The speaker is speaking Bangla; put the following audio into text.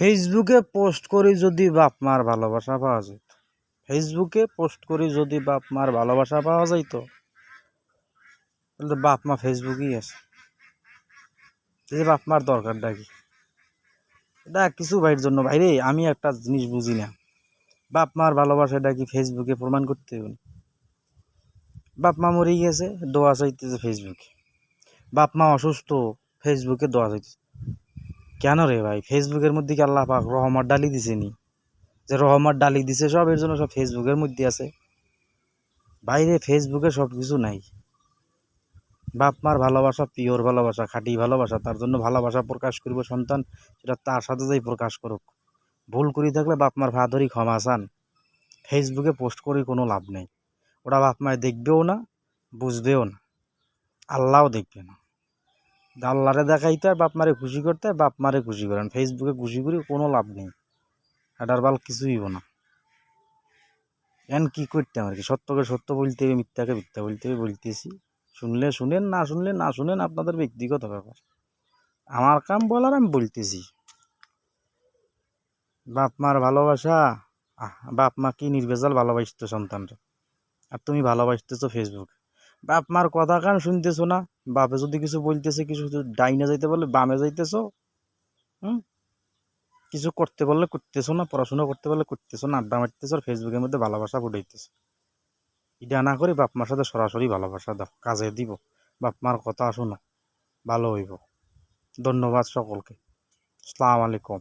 ফেসবুকে পোস্ট করি যদি বাপ মার ভালোবাসা পাওয়া যেত ফেসবুকে পোস্ট করি যদি বাপ মার ভালোবাসা পাওয়া যাইত তাহলে বাপ মা ফেসবুকেই আছে। এই বাপ মার দরকারটা কি? এটা কিছু ভাইয়ের জন্য। ভাইরে, আমি একটা জিনিস বুঝি না। বাপ মার ভালোবাসাটা কি ফেসবুকে প্রমাণ করতে হবে? বাপ মা মরে গেছে, দোয়া চাইতেছে ফেসবুকে বাপ মা অসুস্থ ফেসবুকে দোয়া চাইতেছে। কেন রে ভাই? ফেসবুকের মধ্যে কি আল্লাহ পাক রহমত ডালি দিছে নি? যে রহমত ডালি দিছে সব, এর জন্য সব ফেসবুকের মধ্যে আছে। বাইরে ফেসবুকে সব কিছু নাই। বাপ মার ভালোবাসা, পিওর ভালোবাসা, খাঁটি ভালোবাসা, তার জন্য ভালোবাসা প্রকাশ করব সন্তান, সেটা তার সাথে যাই প্রকাশ করুক। ভুল করি থাকলে বাপ মার ভাদরি ক্ষমা চান। ফেসবুকে পোস্ট করে কোনো লাভ নেই। ওরা বাপ মায় দেখবেও না, বুঝবেও না। আল্লাহও দেখবে না। আল্লাহরে দেখাইতে আর বাপ মারে খুশি করতে, আর বাপ মারে খুশি করেন ফেসবুকে খুশি করি, কোনো লাভ নেই। এটার বাল কিছুই না। এন কি করতাম আর কি? সত্যকে সত্য বলতে হবে, মিথ্যাকে মিথ্যা বলতে হবে, বলতেছি। শুনলে শুনেন, না শুনলে না শুনেন, আপনাদের ব্যক্তিগত ব্যাপার। আমার কাম বলার আমি বলতেছি। বাপ মার ভালোবাসা বাপ মা কি নির্ভেজাল ভালোবাসতো সন্তানরা। আর তুমি ভালোবাসতেছো ফেসবুক বাপ মার কথা কান শুনতেছো না? বাপে যদি কিছু বলতেছে, কিছু ডাইনে যাইতে বলে, বামে যাইতেছো, হুম? কিছু করতে বললে করতেছো না, পড়াশোনা করতে বললে করতেছো না, আড্ডা মারতেছো আর ফেসবুকের মধ্যে ভালোবাসা ফুটাইতেছো। এটা না করে বাপ মার সাথে সরাসরি ভালোবাসা দাও, কাজে দিব। বাপ মার কথা শোনো, ভালো হইব। ধন্যবাদ সকলকে। আসসালামু আলাইকুম।